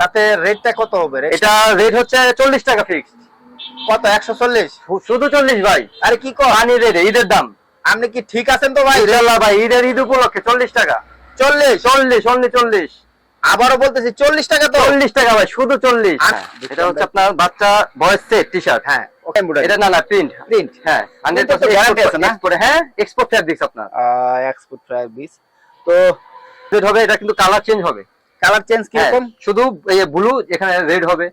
তাতে রেটটা কত হবে? এটা রেট হচ্ছে চল্লিশ টাকা ফিক্সড কত? একশো চল্লিশ? শুধু চল্লিশ ভাই। আরে কি কর? পানি রেট ঈদের দাম। আপনি কি ঠিক আছেন তো ভাই? ইনশাল্লাহ ভাই ঈদের ঈদ উপলক্ষে চল্লিশ টাকা। চল্লিশ? চল্লিশ অনলি চল্লিশ। আবারও বলতেছি চল্লিশ টাকা তো। চল্লিশ টাকা ভাই শুধু চল্লিশ। হ্যাঁ, এটা হচ্ছে আপনার বাচ্চা বয়স সেট টি শার্ট হ্যাঁ এটা না না প্রিন্ট প্রিন্ট হ্যাঁ হান্ড্রেড তো guarantee আছে না? হ্যাঁ এক্সপোর্ট ফ্যাব্রিক্স আপনার। এক্সপোর্ট ট্রায়াল বিস তো হবে এটা কিন্তু কালার চেঞ্জ হবে। কালার চেঞ্জ কি কীরকম? শুধু এই ব্লু এখানে রেড হবে।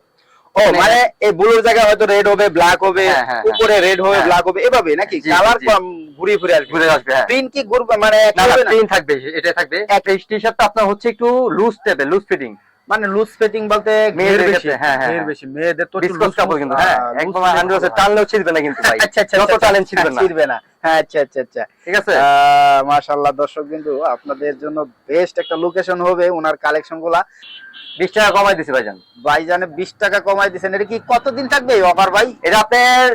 ও মানে এই ব্লুর জায়গায় হয়তো রেড হবে ব্ল্যাক হবে হ্যাঁ, হ্যাঁ, উপরে রেড হবে হ্যাঁ। ব্ল্যাক হবে এভাবে নাকি? কালার কম ঘুরে ঘুরে আসবে। ঘুরে আসবে হ্যাঁ। প্রিন্ট কি ঘুরবে? মানে? প্রিন্ট থাকবে এটা থাকবে। এই টি শার্টটা আপনার হচ্ছে একটু লুজ টাইপের লুজ ফিটিং মানে লুজ ফিটিং বলতে মেয়েদের বেশি হ্যাঁ, হ্যাঁ, হ্যাঁ। বেশি মেয়েদের তো loose কাপড় কিন্তু হ্যাঁ, হ্যাঁ একদম কাপড়। টানলেও ছিড়বে না কিন্তু ভাই। আচ্ছা আচ্ছা যত আচ্ছা, টালেন আচ্ছা, ছিড়বে না ছিড়বে না। হ্যাঁ আচ্ছা আচ্ছা আচ্ছা। ঠিক আছে? মাশাআল্লাহ দর্শক কিন্তু আপনাদের জন্য বেস্ট একটা লোকেশন হবে ওনার কালেকশনগুলা। বিশ টাকা কমাই দিছি ভাইজান। ভাইজানে বিশ টাকা কমাই দিচ্ছেন এটা কি কতদিন থাকবে এই অফার ভাই? এটা আপনার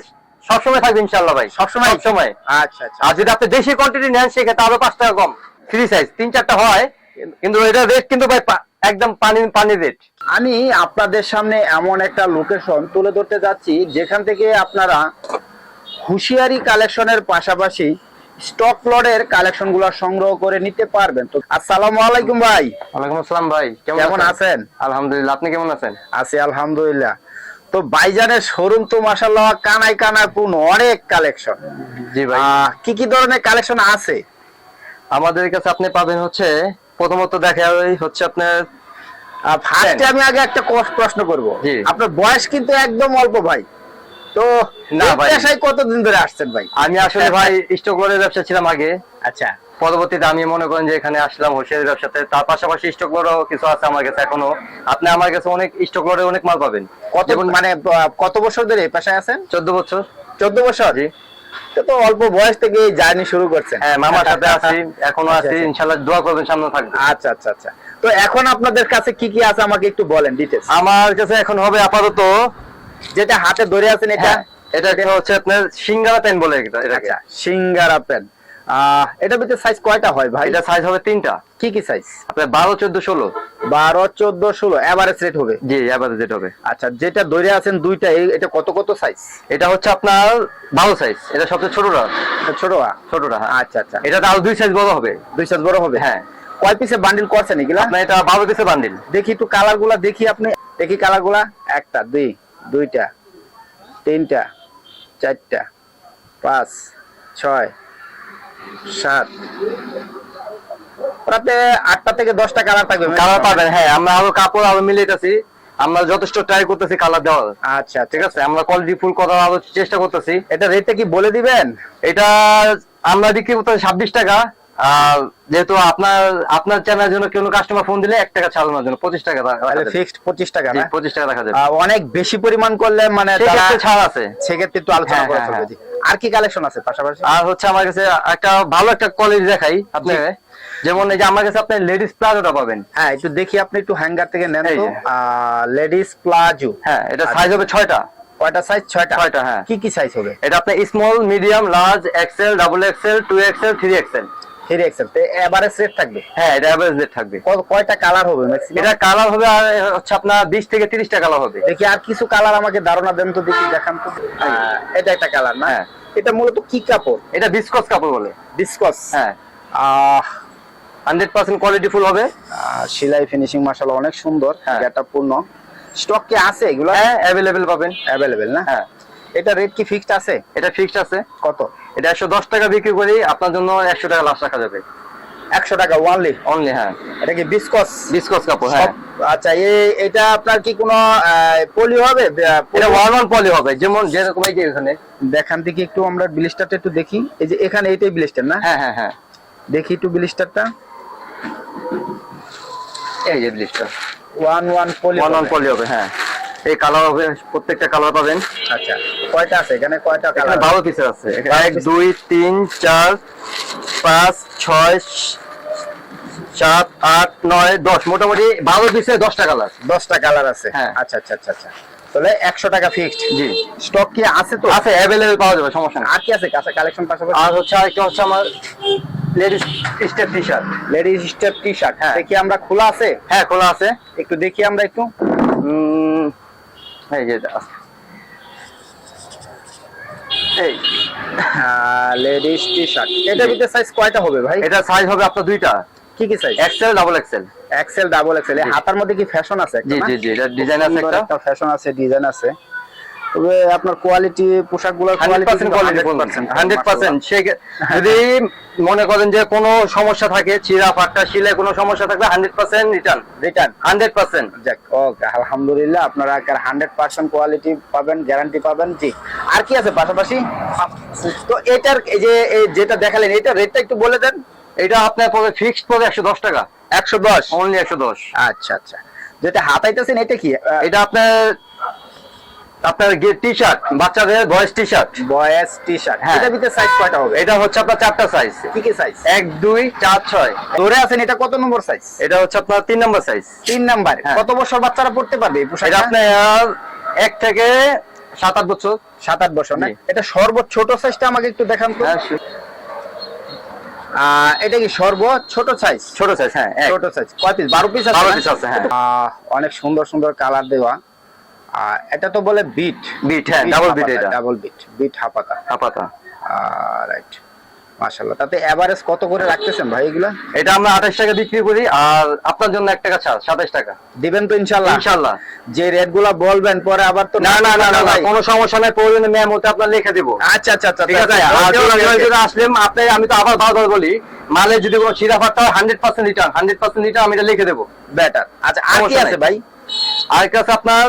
সবসময় থাকবে ইনশাল্লাহ ভাই। সবসময়? সবসময়। আচ্ছা আচ্ছা। আর যদি আপনি দেশি কোয়ান্টিটি নেন সেক্ষেত্রে আরও পাঁচ টাকা কম। ফ্রি সাইজ তিন চারটা হয়। কিন্তু এটা রেট কিন্তু ভাই একদম পানি পানি রেট আমি আপনাদের সামনে এমন একটা লোকেশন তুলে ধরতে যাচ্ছি যেখান থেকে আপনারা হুঁশিয়ারি কালেকশনের পাশাপাশি স্টক লটের কালেকশনগুলো সংগ্রহ করে নিতে পারবেন। তো আসসালামু আলাইকুম ভাই। ওয়ালাইকুম আসসালাম ভাই কেমন আছেন? আলহামদুলিল্লাহ আপনি কেমন আছেন? আছি আলহামদুলিল্লাহ। তো বাইজানের শোরুম তো মাসাল্লাহ কানায় কানায় পূর্ণ অনেক কালেকশন জি ভাই। কি কি ধরনের কালেকশন আছে? আমাদের কাছে আপনি পাবেন হচ্ছে প্রথমত দেখা হচ্ছে আপনার ফার্স্টে আমি আগে একটা প্রশ্ন করব। আপনার বয়স কিন্তু একদম অল্প ভাই। তো না ভাই। পেশায় কতদিন ধরে আসছেন ভাই? আমি আসলে ভাই স্টক লটের ব্যবসা ছিলাম আগে। আচ্ছা। পরবর্তীতে আমি মনে করেন যে এখানে আসলাম হোসিয়ারি ব্যবসাতে। তার পাশাপাশি স্টক লটও কিছু আছে আমার কাছে এখনও। আপনি আমার কাছে অনেক স্টক লটে অনেক মাল পাবেন। কত মানে কত বছর ধরে এই পেশায় আছেন? চোদ্দ বছর। চোদ্দ বছর? জি। তো অল্প বয়স থেকে জার্নি শুরু করছেন হ্যাঁ মামার সাথে আছি এখনও আচ্ছা, আছি ইনশাআল্লাহ দোয়া করবেন সামনে থাকবে। আচ্ছা আচ্ছা আচ্ছা। তো এখন আপনাদের কাছে কি কি আছে আমাকে একটু বলেন ডিটেলস আমার কাছে এখন হবে আপাতত যেটা হাতে ধরে আছেন এটা? হ্যাঁ, এটা হচ্ছে আপনার সিঙ্গারা পেন বলে এটা এটাকে। আচ্ছা সিঙ্গারা পেন। এটা ভিতরে সাইজ কয়টা হয় ভাই? এটা সাইজ হবে তিনটা। কি কি সাইজ আপনার বারো চোদ্দ ষোলো। বারো চোদ্দ ষোলো এভারেজ রেট হবে? জি এবার যেটা হবে। আচ্ছা যেটা ধরে আছেন দুইটা এটা কত কত সাইজ এটা হচ্ছে আপনার বারো সাইজ এটা সবচেয়ে ছোটটা। এটা ছোট ছোটটা হ্যাঁ। আচ্ছা আচ্ছা। এটা আরও দুই সাইজ বড় হবে। দুই সাইজ বড় হবে? হ্যাঁ। কয় পিসে বান্ডিল করছেন এগুলা? আপনার এটা বারো পিসের বান্ডিল দেখি একটু কালারগুলা দেখি আপনি। দেখি কালারগুলা। একটা দুই দুইটা তিনটা চারটা পাঁচ ছয় সাত। ওটাতে আটটা থেকে দশটা কালার থাকবে। কালার পাবেন হ্যাঁ আমরা আরও কাপড় আরও মিলিয়েছি আমরা যথেষ্ট ট্রাই করতেছি কালার দেওয়ার। আচ্ছা ঠিক ঠিক আছে? আমরা কোয়ালিটি ফুল করার আরও চেষ্টা করতেছি। এটা রেটটা কি বলে দিবেন? এটা আমরা বিক্রি করতেছি ছাব্বিশ টাকা। যেহেতু আপনার আপনার চ্যানেলের জন্য কোনো কাস্টমার ফোন দিলে এক টাকা ছাড়ানোর জন্য পঁচিশ টাকা তাহলে ফিক্সড পঁচিশ টাকা না? পঁচিশ টাকা রাখা যাবে। অনেক বেশি পরিমাণ করলে মানে ছাড় আছে। সেক্ষেত্রে একটু আলোচনা হ্যাঁ, করে হ্যাঁ, চলবে হ্যাঁ। আর কি কালেকশন আছে পাশাপাশি? আর হচ্ছে আমার কাছে একটা ভালো একটা কোয়ালিটি দেখাই আপনি যেমন এই যে আমার কাছে আপনি লেডিস প্লাজোটা পাবেন। হ্যাঁ একটু দেখি আপনি একটু হ্যাঙ্গার থেকে নেন তো। লেডিস প্লাজো হ্যাঁ এটা আচ্ছা। সাইজ হবে ছয়টা। কয়টা সাইজ ছয়টা। ছয়টা, হ্যাঁ। কি কি সাইজ হবে? এটা আপনি small medium large XL double XL two XL three XL three XL average rate থাকবে? হ্যাঁ এটা অ্যাভারেজ রেট থাকবে। কয়টা কালার হবে ম্যাক্সিমাম এটা কালার হবে আর হচ্ছে আপনার বিশ থেকে তিরিশটা কালার হবে। দেখি আর কিছু কালার আমাকে ধারণা দেন তো দেখি দেখান তো। এটা একটা কালার না? হ্যাঁ। এটা মূলত কি কাপড়? এটা বিস্কস কাপড় বলে। ডিসকস হ্যাঁ। হান্ড্রেড পার্সেন্ট কোয়ালিটি ফুল হবে। সেলাই ফিনিশিং মাশাআল্লাহ অনেক সুন্দর। এটা পূর্ণ। স্টক কি আছে এগুলো? হ্যাঁ অ্যাভেলেবেল পাবেন। অ্যাভেলেবেল না? হ্যাঁ। এটা রেট কি ফিক্সড আছে? এটা ফিক্সড আছে। কত? এটা একশো দশ টাকা বিক্রি করি আপনার জন্য একশো টাকা লাভ রাখা যাবে। একশো টাকা ওয়ানলি অনলি হ্যাঁ। এটা কি বিসকস বিস্কস কাপড় হ্যাঁ। আচ্ছা এই এটা আপনার কি কোনো পলি হবে? এটা ওয়ান ওয়ান পলি হবে যেমন যেরকম এই যে এখানে। দেখান দেখি একটু আমরা ব্লিস্টারটা একটু দেখি। এই যে এখানে এইটাই ব্লিস্টার না? হ্যাঁ হ্যাঁ হ্যাঁ। দেখি একটু ব্লিস্টারটা এই যে blister one one poly one one poly হবে হ্যাঁ। এই কালার হবে প্রত্যেকটা কালার পাবেন। আচ্ছা কয়টা আছে? এখানে কয়টা এখানে কালার? আছে। এখানে বারো এক piece। দুই তিন চার পাঁচ ছয় সাত আট নয় দশ। মোটামুটি বারো পিসে দশটা কালার দশটা কালার আছে। হ্যাঁ। আচ্ছা আচ্ছা আচ্ছা আচ্ছা। তাহলে একশো টাকা ফিক্সড জি। স্টক কি আছে তো? আছে অ্যাভেলেবেল পাওয়া যাবে সমস্যা আর কি আছে? কাছে কালেকশন পাশাপাশি? আর হচ্ছে আরেকটা হচ্ছে আমার ladies step T shirt ladies step T shirt হ্যাঁ। দেখি আমরা খোলা আছে? হ্যাঁ খোলা আছে। একটু দেখি আমরা একটু। এই যে এই। লেডিস টি শার্ট এটা ভিতরে সাইজ কয়টা হবে ভাই? এটা সাইজ হবে আপনার দুইটা। কি কি size XL double XL XL double XL. হাতার মধ্যে কি ফ্যাশন আছে জি জি জি এটা ডিজাইন আছে একটা। ফ্যাশন আছে ডিজাইন আছে। তবে আপনার কোয়ালিটি পোশাকগুলোর কোয়ালিটি হান্ড্রেড পার্সেন্ট সে যদি মনে করেন যে কোনো সমস্যা থাকে চিরা ফাটটা শিলে কোনো সমস্যা থাকলে hundred percent return return hundred percent যাক ওকে আলহামদুলিল্লাহ আপনারা হান্ড্রেড পার্সেন্ট কোয়ালিটি পাবেন গ্যারান্টি পাবেন। জি আর কি আছে পাশাপাশি? তো এটার এই যে যেটা দেখালেন এটা রেটটা একটু বলে দেন। এটা আপনার পড়বে ফিক্সড পড়বে একশো দশ টাকা। একশো দশ? অনলি একশো দশ। আচ্ছা আচ্ছা। যেটা হাতাইতেছেন এটা কি? এটা আপনার আপনার টি শার্ট বাচ্চাদের বয়েস টি শার্ট বয়েস টি শার্ট হ্যাঁ। এটা ভিতরে সাইজ কয়টা হবে? এটা হচ্ছে আপনার চারটা সাইজ কি কি সাইজ এক দুই চার ছয়। ধরে আছেন এটা কত নম্বর সাইজ এটা হচ্ছে আপনার তিন নম্বর সাইজ তিন নাম্বার। হ্যাঁ। কত বছর বাচ্চারা পড়তে পারবে এটা আপনার এক থেকে সাত আট বছর। সাত আট বছর না? এটা সর্বোচ্চ ছোট সাইজটা আমাকে একটু দেখান তো। হ্যাঁ, এটা কি সর্ব ছোট সাইজ ছোট সাইজ হ্যাঁ ছোট সাইজ কয় পিস বারো পিস আছে 12 না? piece আছে, হ্যাঁ। আহ, অনেক সুন্দর সুন্দর কালার দেওয়া। এটা তো বলে বিট বিট হ্যাঁ ডাবল বিট এটা। ডাবল বিট বিট হাপাতা। হাপাতা। রাইট মাশাআল্লাহ। তাতে এভারেজ কত করে রাখতেছেন ভাই এগুলা? এটা আমরা আঠাশ টাকা বিক্রি করি আর আপনার জন্য এক টাকা ছাড় সাতাশ টাকা। দিবেন তো ইনশাআল্লাহ? ইনশাল্লাহ যে রেটগুলা বলবেন পরে আবার তো না না না না কোনো সমস্যা নাই প্রয়োজনে ম্যাম ওটা আপনার লিখে দিব। আচ্ছা আচ্ছা আচ্ছা ঠিক আছে? আর যদি. আসলে আপনি আমি তো আবার বারবার বলি মালে যদি কোনো চিরা ফাটটা hundred percent return hundred percent return আমি এটা লিখে দেবো। বেটার আচ্ছা আর কি আছে ভাই? আর কাছে আপনার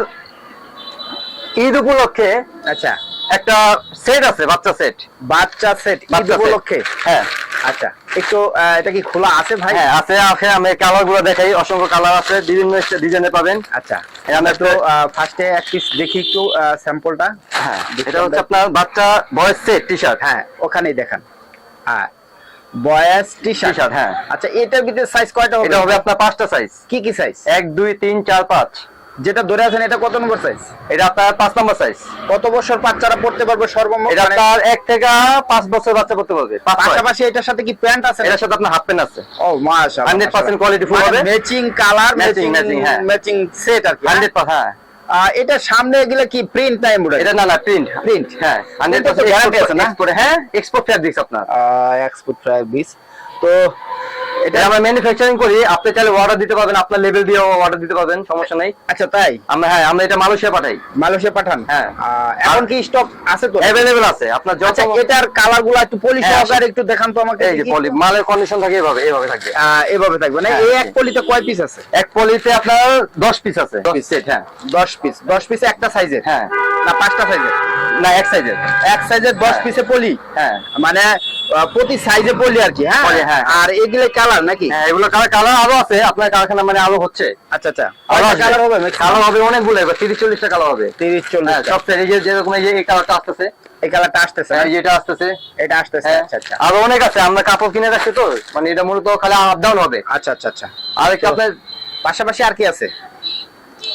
ঈদ উপলক্ষে আচ্ছা। একটা সেট আছে বাচ্চা সেট বাচ্চা সেট ঈদ উপলক্ষে? হ্যাঁ। আচ্ছা। একটু এটা কি খোলা আছে ভাই? হ্যাঁ আছে আছে আমি কালারগুলো দেখাই অসংখ্য কালার আছে বিভিন্ন ডিজাইনে পাবেন। আচ্ছা। আমরা একটু ফার্স্টে এক পিস দেখি একটু স্যাম্পলটা হ্যাঁ এটা হচ্ছে আপনার বাচ্চা বয়েস সেট টি শার্ট হ্যাঁ ওখানেই দেখান। হ্যাঁ বয়েস টি শার্ট হ্যাঁ। আচ্ছা এটার ভিতরে সাইজ কয়টা হবে? এটা হবে আপনার পাঁচটা সাইজ কি কি সাইজ এক দুই তিন চার পাঁচ। যেটা ধরে আছেন এটা কত নম্বর সাইজ এটা আপনার পাঁচ নম্বর সাইজ কত বছর বাচ্চারা পড়তে পারবে সর্বমোট? এটা মানে আপনার এক থেকে পাঁচ বছর বাচ্চা পড়তে পারবে পাশাপাশি এটার সাথে কি প্যান্ট আছে? এটার সাথে আপনার হাফ প্যান্ট আছে। ও মাশাআল্লাহ 100% quality full হবে। ম্যাচিং কালার ম্যাচিং matching, হ্যাঁ। ম্যাচিং সেট আর কি হান্ড্রেড হ্যাঁ। আহ, এটা সামনে গেলে কি প্রিন্ট না এমব্রয়ডারি এটা না না প্রিন্ট প্রিন্ট হ্যাঁ হান্ড্রেড তো guarantee আছে না? হ্যাঁ এক্সপোর্ট ফ্যাব্রিক্স আপনার। এক্সপোর্ট প্রায় 20 তো এটা আমরা ম্যানুফ্যাকচারিং করি আপনি চাইলে অর্ডার দিতে পারবেন আপনার লেভেল দিয়ে অর্ডার দিতে পারবেন সমস্যা নেই। আচ্ছা তাই? আমরা হ্যাঁ আমরা এটা মালয়েশিয়া পাঠাই। মালয়েশিয়া পাঠান? হ্যাঁ। এখন কি স্টক আছে তো? আছে। আপনার যত আচ্ছা এটার কালারগুলো একটু পলিশ হ্যাঁ, সহকারে একটু দেখান তো আমাকে এই যে পলি মালের কন্ডিশন থাকে এভাবে এভাবে থাকবে। এভাবে থাকবে। না এই এক হ্যাঁ। পলিতে কয় পিস আছে? এক পলিতে আপনার দশ পিস আছে। দশ সেট হ্যাঁ। 10 পিস 10 পিসে একটা সাইজের হ্যাঁ। না পাঁচটা সাইজের না এক সাইজের এক সাইজের 10 হ্যাঁ। পিসে পলি? হ্যাঁ। মানে প্রতি সাইজে পলি আর কি হ্যাঁ, হ্যাঁ। আর এগুলো কালার নাকি? হ্যাঁ এগুলো কালার কালার আরও আছে। আপনার কারখানা মানে আলো হচ্ছে। আচ্ছা আচ্ছা। কালার হবে? কালার হবে অনেকগুলো এবার তিরিশ চল্লিশটা কালার হবে। 30 হ্যাঁ 40 সব এই যে যেরকম এই যে এই কালারটা আসতেছে। এই কালারটা আসতেছে হ্যাঁ, এই এটা আসতেছে। এটা আসতেছে হ্যাঁ আচ্ছা আচ্ছা। আরও অনেক আছে আমরা কাপড় কিনে রাখছি তো। মানে এটা মূলত খালি আপ ডাউন হবে। আচ্ছা আচ্ছা আচ্ছা। আর একটা আপনার পাশাপাশি আর কি আছে?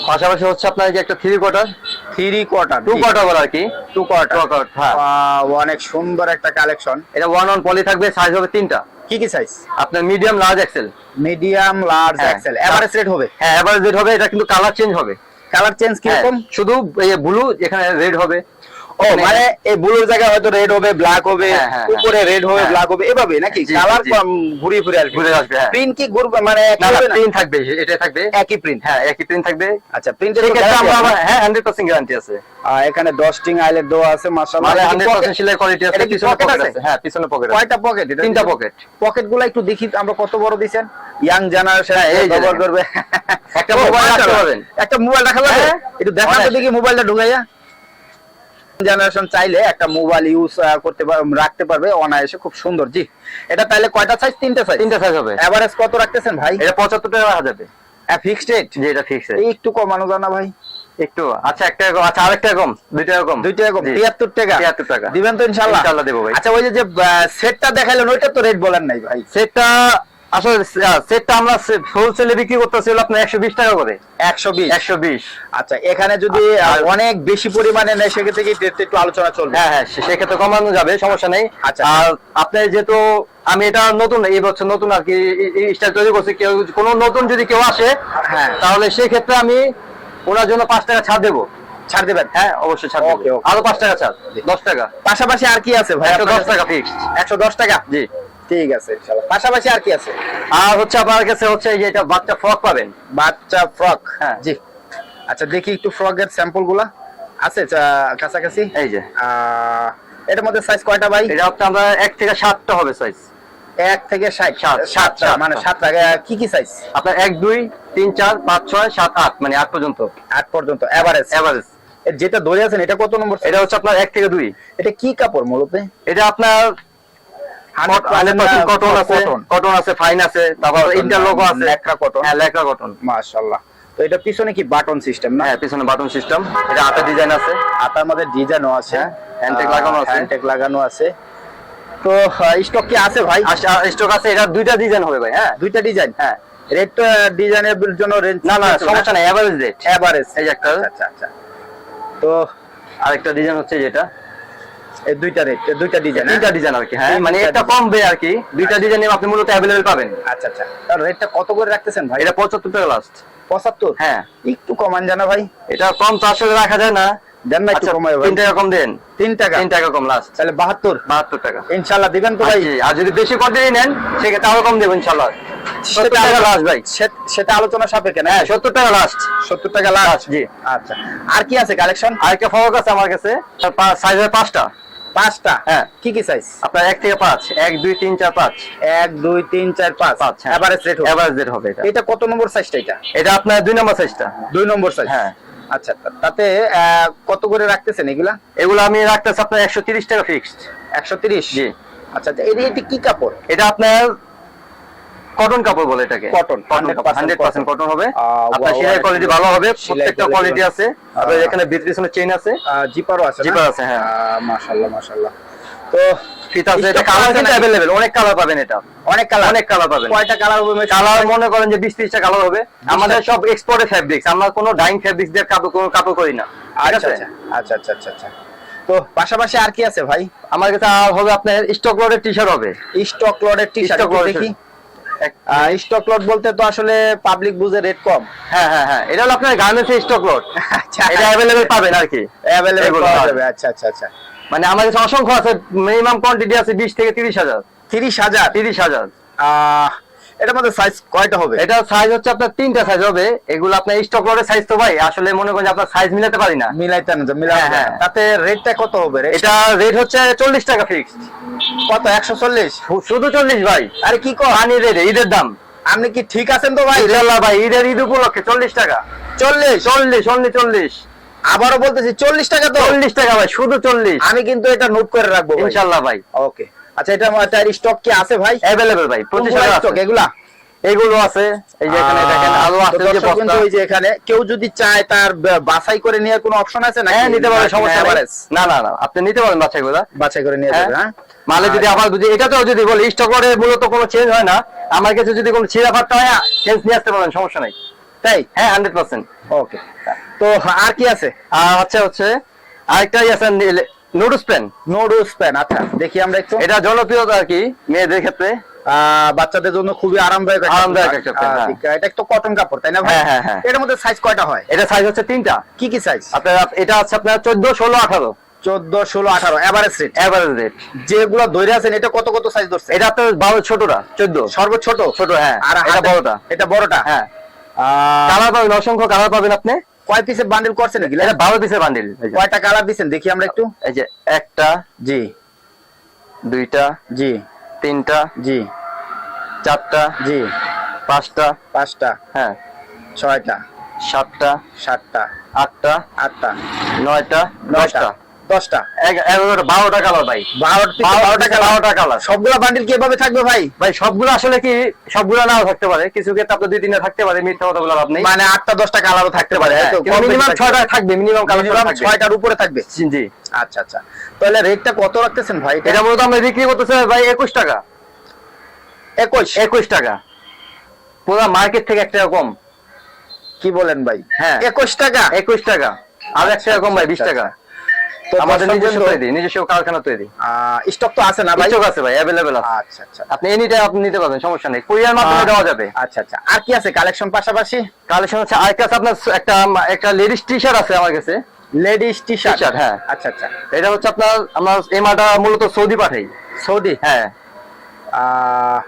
পাশাপাশি হচ্ছে আপনার যে একটা three quarter three quarter two quarter আর কি। টু কোয়ার্টার হ্যাঁ। অনেক সুন্দর একটা কালেকশন এটা ওয়ান অন পলি থাকবে সাইজ হবে তিনটা। কি কি সাইজ আপনার medium large XL medium large. XL average rate হবে? হ্যাঁ এভারেজ রেট হবে। এটা কিন্তু কালার চেঞ্জ হবে। কালার চেঞ্জ কি রকম শুধু এই ব্লু এখানে রেড হবে। ও মানে এই ব্লুর জায়গায় হয়তো রেড হবে ব্ল্যাক হবে হ্যাঁ, হ্যাঁ, উপরে রেড হবে হ্যাঁ। ব্ল্যাক হবে এভাবে নাকি কালার জি। ঘুরে ঘুরে আসবে ঘুরে আসবে, হ্যাঁ। প্রিন্ট কি ঘুরবে মানে? প্রিন্ট থাকবে এটা থাকবে একই প্রিন্ট হ্যাঁ একই প্রিন্ট থাকবে আচ্ছা প্রিন্টের আমরা হ্যাঁ হান্ড্রেড পার্সেন্ট গ্যারান্টি আছে এখানে ডস্টিং আইলেট দেওয়া আছে মাশাআল্লাহ মানে সেলাই কোয়ালিটি আছে পিছনে পকেট আছে? হ্যাঁ পিছনে পকেট কয়টা পকেট তিনটা। পকেটগুলো একটু দেখি আমরা কত বড় দিছেন ইয়াং জেনারেশন হ্যাঁ, এই ব্যবহার করবে একটা মোবাইল রাখতে মাশাআল্লাহ। পারবেন। একটা মোবাইল রাখা যাবে হ্যাঁ, একটু দেখান তো অনায়াসে। দেখি মোবাইলটা ঢুকাইয়া জেনারেশন চাইলে একটা মোবাইল ইউজ করতে রাখতে পারবে অনায়াসে খুব সুন্দর। জি এটা তাইলে কয়টা সাইজ তিনটা সাইজ তিনটা সাইজ হবে। এভারেজ কত রাখতেছেন ভাই? এটা পঁচাত্তর টাকা রাখা যাবে। ফিক্সড রেট যে এটা ফিক্স একটু কমানো যায় না ভাই? একটু আচ্ছা একটা কম আচ্ছা আরেকটা কম দুই টাকা কম দুই টাকা কম জি। তিয়াত্তর টাকা? 73 টাকা। দিবেন তো ইনশাল্লাহ। ইনশাআল্লাহ দেবো ভাই। আচ্ছা ওই যে যে সেটটা দেখাইলেন ওইটা তো রেট বলেন নাই ভাই। সেটটা আসলে সেটটা আমরা হোলসেলে বিক্রি করতেছি হলো আপনার একশো বিশ টাকা করে। একশো বিশ? একশো বিশ। আচ্ছা এখানে যদি অনেক বেশি পরিমাণে নেয় সেক্ষেত্রে কি একটু আলোচনা চলবে? হ্যাঁ হ্যাঁ সেক্ষেত্রে কমানো যাবে সমস্যা নেই। আচ্ছা। আর আপনি যেহেতু আমি এটা নতুন এই বছর নতুন আর কি স্টাইল তৈরি করছি কেউ কোনো নতুন যদি কেউ আসে হ্যাঁ। তাহলে সেই ক্ষেত্রে আমি ওনার জন্য পাঁচ টাকা ছাড় দেবো। ছাড় দেবেন? হ্যাঁ অবশ্যই ছাড় দেবো। আরও পাঁচ টাকা ছাড় দশ টাকা। পাশাপাশি আর কি আছে ভাই একশো দশ টাকা ফিক্স একশো দশ টাকা? জি। ঠিক আছে ইনশাআল্লাহ। পাশাপাশি আর কি আছে? আর হচ্ছে আপনার কাছে হচ্ছে এই যে এটা বাচ্চা ফ্রক পাবেন? বাচ্চা ফ্রক হ্যাঁ। জি। আচ্ছা দেখি একটু ফ্রকের স্যাম্পলগুলা আছে কাছাকাছি? এই যে। এটার মধ্যে সাইজ কয়টা ভাই? এটা হচ্ছে আমরা এক থেকে সাতটা হবে সাইজ এক থেকে ষাট। সাতটা মানে। সাতটা। কি কি সাইজ আপনার এক দুই তিন চার পাঁচ ছয় সাত আট মানে আট পর্যন্ত। আট পর্যন্ত এভারেজ এভারেজ যেটা ধরে আছেন এটা কত নম্বর এটা হচ্ছে আপনার এক থেকে দুই। এটা কি কাপড় মূলত? এটা আপনার কটন আছে। কটন আছে ফাইন আছে তারপর ইন্টারলক আছে। লেকরা কটন হ্যাঁ কটন মাশাআল্লাহ। তো এটা পিছনে কি বাটন সিস্টেম না? হ্যাঁ পিছনে বাটন সিস্টেম এটা হাতে ডিজাইন আছে। হাতার মধ্যে ডিজাইনও আছে। হ্যাঁ, লাগানো আছে। হ্যান্ডটেক লাগানো আছে। তো স্টক কি আছে ভাই? স্টক আছে এটা দুইটা ডিজাইন হবে ভাই হ্যাঁ। দুইটা ডিজাইন হ্যাঁ। রেট ডিজাইনের জন্য রেঞ্জ না না সমস্যা নাই এভারেজ রেট এভারেজ এই একটা। আচ্ছা আচ্ছা তো আরেকটা ডিজাইন হচ্ছে যেটা। এই দুইটা রেট দুইটা ডিজাইন তিনটা ডিজাইন আর কি হ্যাঁ? মানে একটা design। কমবে আর কি দুইটা ডিজাইন আপনি মূলত অ্যাভেলেবেল পাবেন। আচ্ছা আচ্ছা। তার রেটটা কত করে রাখতেছেন ভাই? এটা পঁচাত্তর টাকা লাস্ট পঁচাত্তর? হ্যাঁ। একটু কমান জানা ভাই। এটা কম তো আসলে রাখা যায় না। দেন না একটু কমাই ভাই। তিন টাকা কম দেন। তিন টাকা? তিন টাকা কম লাস্ট তাহলে বাহাত্তর? বাহাত্তর টাকা। ইনশাল্লাহ দিবেন তো ভাই। আর যদি বেশি কোয়ান্টিটি নেন সেক্ষেত্রে আরও কম দেবো সেটা আলোচনা সাপেক্ষে না? হ্যাঁ সত্তর টাকা লাস্ট সত্তর টাকা লাস্ট জি। আচ্ছা। আর কি আছে কালেকশন আরেকটা ফরক আছে আমার কাছে সাইজ হয় পাঁচটা। পাঁচটা? হ্যাঁ। কি কি সাইজ আপনার এক থেকে পাঁচ। এক দুই তিন চার পাঁচ। এক দুই তিন চার পাঁচ। পাঁচ এভারেজ রেট এভারেজ রেট হবে এটা। এটা কত নম্বর সাইজটা এটা? এটা আপনার দুই নম্বর সাইজটা দুই নম্বর সাইজ হ্যাঁ। আচ্ছা তাতে আহ, কত করে রাখতেছেন এগুলা? এগুলো আমি রাখতেছি আপনার একশো তিরিশ টাকা ফিক্সড একশো তিরিশ? জি। আচ্ছা আচ্ছা, এটা কি কাপড়? এটা আপনার কটন কাপড় বলে এটাকে। Cotton, 100% হান্ড্রেড পার্সেন্ট কটন হবে। আপনার wow, সেলাই কোয়ালিটি ভালো হবে প্রত্যেকটা কোয়ালিটি আছে। আপনার এখানে ভিতরে চেইন আছে। জিপারও আছে জিপার আছে, হ্যাঁ। মাশাল্লাহ মাশাল্লাহ তো ফিত আছে এটা কালার কিন্তু নাকি? অনেক কালার পাবেন এটা। অনেক কালার অনেক কালার পাবেন। কয়টা কালার হবে কালার মনে করেন যে বিশ ত্রিশটা কালার হবে আমাদের সব এক্সপোর্টের ফ্যাব্রিক্স আমরা কোনো ডাইং ফ্যাব্রিক্স দিয়ে কাপড় কোনো কাপড় করি না। আচ্ছা আচ্ছা আচ্ছা আচ্ছা আচ্ছা তো পাশাপাশি আর কি আছে ভাই? আমার কাছে আর হবে আপনার স্টক লোডের টি শার্ট হবে স্টক লটের টি শার্ট দেখি। স্টক লট বলতে তো আসলে পাবলিক বুঝে রেট কম। হ্যাঁ হ্যাঁ হ্যাঁ। এটা হলো আপনার গার্মেন্টস স্টক লোড আচ্ছা। এটা অ্যাভেলেবেল পাবেন আর কি। अवेलेबल পাওয়া যাবে। আচ্ছা আচ্ছা আচ্ছা। মানে আমাদের অসংখ্য আছে। মিনিমাম কোয়ান্টিটি আছে বিশ থেকে তিরিশ হাজার। তিরিশ হাজার? তিরিশ হাজার। আহ, এটার মধ্যে সাইজ কয়টা হবে? এটা সাইজ হচ্ছে আপনার তিনটা সাইজ হবে। এগুলো আপনার স্টক লোডের সাইজ তো ভাই আসলে মনে করেন আপনার সাইজ মিলাতে পারি না। মিলাইতে না মিলাতে হ্যাঁ, হ্যাঁ। তাতে রেটটা কত হবে? এটা রেট হচ্ছে চল্লিশ টাকা ফিক্সড কত একশো চল্লিশ? শুধু চল্লিশ ভাই। আরে কি কর? রেট ঈদের দাম। আপনি কি ঠিক আছেন তো ভাই? ইনশাল্লাহ ভাই ঈদের ঈদ উপলক্ষে চল্লিশ টাকা। চল্লিশ? চল্লিশ অনলি চল্লিশ। আবারও বলতেছি চল্লিশ টাকা তো? চল্লিশ টাকা ভাই শুধু চল্লিশ। আমি কিন্তু এটা নোট করে রাখব ইনশাল্লাহ ভাই। ওকে আচ্ছা এটা এটার স্টক কি আছে ভাই? অ্যাভেলেবেল ভাই পঁচিশ টাকা স্টক আছে। এগুলা? এগুলো আছে এই যে এখানে দেখেন আহ, আছে তো যে বস্তা। ওই যে এখানে কেউ যদি চায় তার বাছাই করে নেওয়ার কোনো অপশন আছে নাকি? হ্যাঁ নিতে নাকি সমস্যা নেই। না না না আপনি নিতে পারেন বাচ্চাগুলো বাছাই করে নিয়ে যাবে হ্যাঁ? মালে যদি আবার যদি এটাতেও যদি বলি স্টক করে মূলত কোনো চেঞ্জ হয় না। আমার কাছে যদি কোনো ছিঁড়া ফাটটা হয় চেঞ্জ নিয়ে আসতে পারেন সমস্যা নাই। তাই? হ্যাঁ হান্ড্রেড পার্সেন্ট ওকে তো আর কি আছে? আর হচ্ছে হচ্ছে আরেকটাই আছে নোডুস প্যান আচ্ছা দেখি আমরা একটু। এটা জনপ্রিয়তা আর কি মেয়েদের ক্ষেত্রে। বাচ্চাদের জন্য খুবই আরামদায়ক আরামদায়ক একটা প্যান্ট, আহ, হ্যাঁ। এটা কটন কাপড় তাই না ভাই? হ্যাঁ, হ্যাঁ। এটার মধ্যে সাইজ কয়টা হয়? এটা সাইজ হচ্ছে তিনটা। কি কি সাইজ আপনার এটা আছে আপনার চোদ্দ ষোলো আঠারো। চোদ্দ ষোলো আঠারো এভারেজ রেট এভারেজ রেট যেগুলো ধরে আছেন এটা কত কত সাইজ ধরছে? এটা বারো ছোটটা চোদ্দ। সর্বোচ্চ ছোট? ছোট হ্যাঁ। আর এটা বড়টা। এটা বড়টা? হ্যাঁ। কালার পাবেন অসংখ্য কালার পাবেন আপনি। কয় পিসে বান্ডেল করছেন নাকি? এটা বারো পিসের বান্ডেল কয়টা কালার দিবেন দেখি আমরা একটু। এই যে একটা জি। দুইটা জি। তিনটা জি। চারটা জি। পাঁচটা পাঁচটা। হ্যাঁ। ছয়টা। সাতটা সাতটা। আটটা আটটা। নয়টা নয়টা। দশটা। দশটা। বারোটা কালার ভাই। বারোটা কালার সবগুলা বান্ডিল কি এভাবে থাকবে ভাই? ভাই সবগুলো আসলে কি সবগুলো নাও থাকতে পারে। কিছু ক্ষেত্রে আপনার দুই তিনটা থাকতে পারে মিথ্যা কথা বলার নেই। মানে আটটা দশটা কালারও থাকতে পারে হ্যাঁ, তাই তো? কম বেশি মিনিমাম ছয়টা থাকবে মিনিমাম কালার ছয়টার উপরে থাকবে? জি, জি। আচ্ছা আচ্ছা। তাহলে রেটটা কত রাখতেছেন ভাই এটা? মূলত আমরা বিক্রি করতেছে ভাই একুশ টাকা। একুশ? একুশ টাকা। পুরো মার্কেট থেকে এক টাকা কম। কি বলেন ভাই? হ্যাঁ। একুশ টাকা? একুশ টাকা। আর এক টাকা কম ভাই বিশ টাকা। আমাদের নিজস্ব তৈরি নিজস্ব কারখানা তৈরি। স্টক তো আছে না ভাই? স্টক আছে ভাই অ্যাভেলেবেল আছে। আচ্ছা আচ্ছা। আপনি এনি টাইম আপনি নিতে পারবেন সমস্যা নেই। কুরিয়ার মাধ্যমে দেওয়া যাবে। আচ্ছা আচ্ছা। আর কি আছে কালেকশন পাশাপাশি? কালেকশন হচ্ছে আর কাছে আপনার একটা একটা লেডিস টি শার্ট আছে আমার কাছে। লেডিস টি শার্ট T-shirt, হ্যাঁ। আচ্ছা আচ্ছা। এটা হচ্ছে আপনার আমরা এই মালটা মূলত সৌদি পাঠাই। সৌদি? হ্যাঁ। আহ,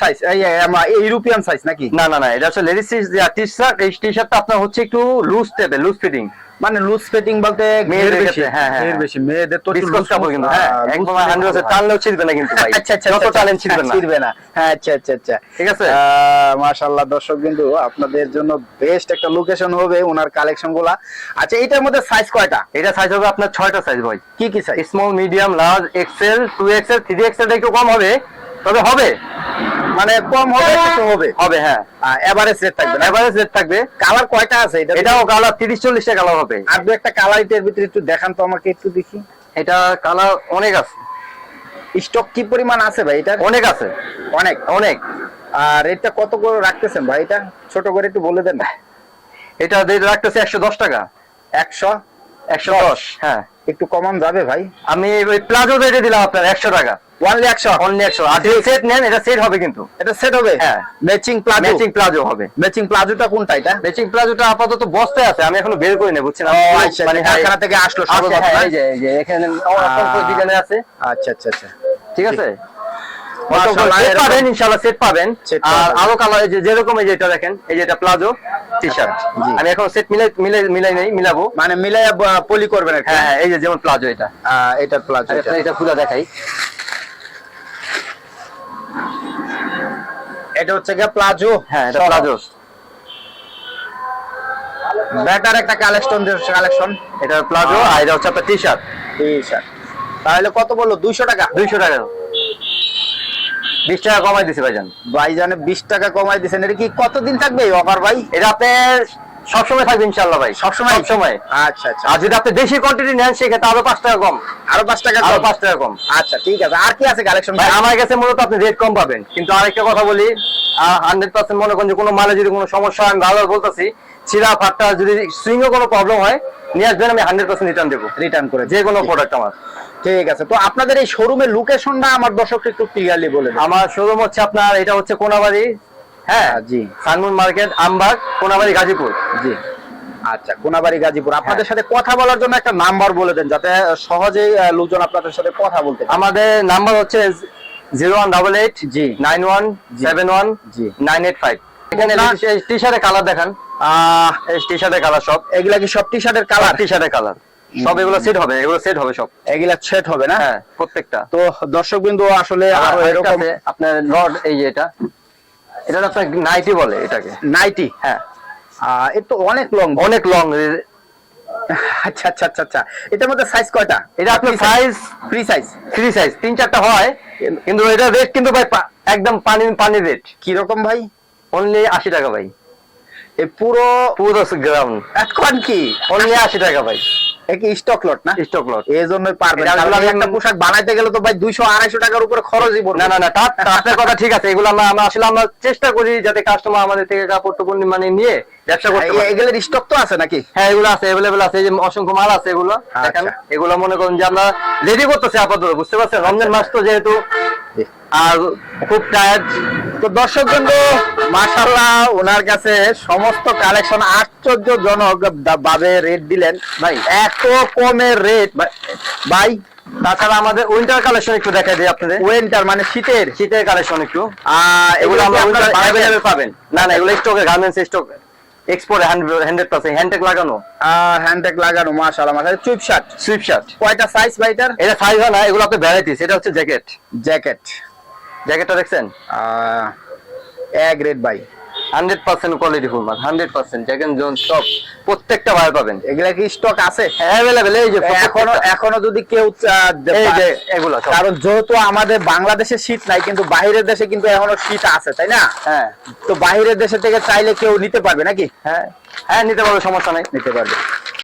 সাইজ ইউরোপিয়ান সাইজ নাকি? না না না এটা হচ্ছে লেডিস টি শার্ট এই টি শার্টটা আপনার হচ্ছে একটু লুজ টাইপের লুজ ফিটিং মানে লুজ ফিটিং বলতে মেয়েদের বেশি হ্যাঁ, হ্যাঁ, হ্যাঁ। বেশি মেয়েদের তো ডিসকাস loose কিন্তু আহ, হ্যাঁ loose একদম fitting হান্ড্রেড টানলেও ছিড়বে না কিন্তু ভাই। আচ্ছা আচ্ছা যত আচ্ছা, আচ্ছা, ছিড়বে না। ছিড়বে না। হ্যাঁ আচ্ছা আচ্ছা আচ্ছা। ঠিক আছে? মাশাআল্লাহ দর্শক বিন্দু আপনাদের জন্য বেস্ট একটা লোকেশন হবে ওনার কালেকশনগুলা। আচ্ছা এটার মধ্যে সাইজ কয়টা? এটা সাইজ হবে আপনার ছয়টা সাইজ ভাই। কি কি size small medium large XL two XL three XL একটু কম হবে। তবে হবে। মানে কম হবে কিছু হবে। হবে হ্যাঁ। এভারেজ রেট থাকবে এভারেজ রেট থাকবে। কালার কয়টা আছে? এটা এটাও কালার তিরিশ চল্লিশটা কালার হবে। আর দু একটা কালার এটার ভিতরে একটু দেখান তো আমাকে একটু দেখি। এটা কালার অনেক আছে। স্টক কি পরিমাণ আছে ভাই এটা অনেক আছে। অনেক? অনেক। আর এটা কত করে রাখতেছেন ভাই এটা? ছোট করে একটু বলে দেন। এটা রাখতেছে একশো দশ টাকা। একশো? একশো দশ হ্যাঁ। একটু কমান যাবে ভাই। আমি ওই প্লাজো রেটে দিলাম আপনার একশো টাকা। ওয়ানলি একশো। অনলি একশো। আর সেট নেন এটা সেট হবে কিন্তু। এটা সেট হবে? হ্যাঁ। ম্যাচিং প্লাজো ম্যাচিং প্লাজো হবে। ম্যাচিং প্লাজোটা কোনটা এটা? ম্যাচিং প্লাজোটা আপাতত বস্তায় আছে আমি এখনও বের করি না বুঝছেন আচ্ছা, মানে কারখানা থেকে আসলো আসছে, সর্বপ্রথম, হ্যাঁ, না? এই যে এখানে। ডিজাইনে আছে। আচ্ছা আচ্ছা আচ্ছা। ঠিক আছে? সেট পাবেন ইনশাআল্লাহ সেট পাবেন। আর আরও কালার যেরকম এই দেখেন এই যে এটা প্লাজো টি শার্ট আমি এখন সেট মিলাই মিলাই মিলাই নেই মিলাবো। মানে মিলাই পলি করবেন হ্যাঁ হ্যাঁ এই যে যেমন প্লাজো এটা। আহ, প্লাজো এটা। খুলে দেখাই। এটা হচ্ছে গিয়ে প্লাজো হ্যাঁ এটা প্লাজো ব্যাটার একটা কালেকশন কালেকশন এটা প্লাজো আর এটা হচ্ছে আপনার টি শার্ট টি শার্ট তাহলে কত বলল? দুইশো টাকা। দুইশো টাকা। বিশ টাকা কমাই দিছি ভাইজান। ভাইজানে বিশ টাকা কমাই দিচ্ছেন এটা কি কতদিন থাকবে এই অফার ভাই? এটা আপনার সবসময় থাকবে ইনশাল্লাহ ভাই সবসময় সবসময়। আচ্ছা আচ্ছা। আর যদি আপনি বেশি কোয়ান্টিটি নেন সেক্ষেত্রে আরও পাঁচ টাকা কম। আরও পাঁচ টাকা আরও? পাঁচ টাকা কম। আচ্ছা ঠিক আছে। আর কি আছে কালেকশন ভাই আমার কাছে মূলত আপনি রেট কম পাবেন। কিন্তু আরেকটা কথা বলি হান্ড্রেড পার্সেন্ট মনে করেন যে কোনো মালে যদি কোনো সমস্যা হয় আমি ভালো বলতেছি ছিঁড়া ফাটটা যদি সুইং কোনো প্রবলেম হয় নিয়ে আসবেন আমি হান্ড্রেড পার্সেন্ট রিটার্ন দেবো। রিটার্ন করে যে কোনো প্রোডাক্ট আমার। ঠিক আছে তো আপনাদের এই শোরুমের লোকেশনটা আমার দর্শক একটু ক্লিয়ারলি বলে আমার শোরুম হচ্ছে আপনার এটা হচ্ছে কোনাবাড়ি হ্যাঁ? হ্যাঁ, জি। Sunmoon market Ambag Konabari Gazipur. জি। আচ্ছা কোনাবাড়ি গাজীপুর। আপনাদের হ্যাঁ। সাথে কথা বলার জন্য একটা নাম্বার বলে দেন যাতে সহজেই লোকজন আপনাদের সাথে কথা বলতে আমাদের নাম্বার হচ্ছে জিরো ওয়ান ডাবল এইট জি। নাইন ওয়ান সেভেন ওয়ান জি। নাইন এইট ফাইভ এখানে টি শার্টের কালার দেখান। আহ টি শার্টের কালার সব। এগুলা কি সব টি শার্টের কালার টি শার্টের কালার সব এগুলো সেট হবে এগুলো সেট হবে সব। এগুলা সেট হবে না? হ্যাঁ প্রত্যেকটা। তো দর্শক বিন্দু আসলে আরও এরকম আপনার রড এই যে এটা। এটা আপনার নাইটি বলে এটাকে। নাইটি হ্যাঁ। এ তো অনেক লং অনেক লং আচ্ছা আচ্ছা আচ্ছা আচ্ছা। এটার মধ্যে সাইজ কয়টা? এটা আপনার size free size three size তিন চারটা হয় কিন্তু এটা রেট কিন্তু ভাই একদম পানি পানি রেট কি রকম ভাই? অনলি আশি টাকা ভাই। এই পুরো পুরো গ্রাউন্ড এখন কি? অনলি আশি টাকা ভাই। একই স্টক লট না? স্টক লট এই জন্যই পারবেন। এটা কারণ আসলে একটা পোশাক বানাইতে গেলে তো ভাই দুইশো আড়াইশো টাকার উপরে খরচই পড়বে। না না না তা- তা আপনার কথা ঠিক আছে। এগুলো আমরা আমরা আসলে আমরা চেষ্টা করি যাতে কাস্টমার আমাদের থেকে কাপড় টুকুন মানে নিয়ে ব্যবসা করতে এগুলোর স্টক তো আছে নাকি? হ্যাঁ এগুলো আছে অ্যাভেলেবেল আছে এই যে অসংখ্য মাল আছে এগুলো। দেখেন আচ্ছা। এগুলো মনে করুন যে আমরা রেডি করতেছি আপাতত বুঝতে পারছেন? রমজান মাস তো যেহেতু আর খুব টায়ার্ড তো দর্শক বন্ধু মাশাল্লাহ ওনার কাছে সমস্ত কালেকশন আশ্চর্যজনক ভাবে রেট দিলেন। ভাই। এত কমের রেট ভাই। তাছাড়া আমাদের উইন্টার কালেকশন একটু দেখাই দিই আপনাদের। উইন্টার মানে শীতের? শীতের কালেকশন একটু। আহ, এগুলো আমরা পাবেন? না না এগুলো স্টকের garments stock export hundred percent hand tag লাগানো? হ্যান্ডটেক লাগানো মাশাআল্লাহ মাশাআল্লাহ। চুইপ শার্ট সুইপ শার্ট কয়টা সাইজ ভাই এটার? এটা সাইজ হয় না এগুলো আপনার ভ্যারাইটিস এটা হচ্ছে জ্যাকেট জ্যাকেট জ্যাকেটটা দেখছেন? এ গ্রেড ভাই। হান্ড্রেড পার্সেন্ট কোয়ালিটি ফুল মাল হান্ড্রেড পার্সেন্ট জ্যাকেন জোন সব প্রত্যেকটা পাবেন। এগুলা কি স্টক আছে? অ্যাভেলেবেল এই যে এখনও এখনও যদি কেউ আহ, এই যে এগুলো কারণ যেহেতু আমাদের বাংলাদেশে শীত নাই কিন্তু বাইরের দেশে কিন্তু এখনও শীত আছে তাই না? হ্যাঁ। তো বাইরের দেশে থেকে চাইলে কেউ নিতে পারবে নাকি? হ্যাঁ। হ্যাঁ নিতে পারবে সমস্যা নাই। নিতে পারবে।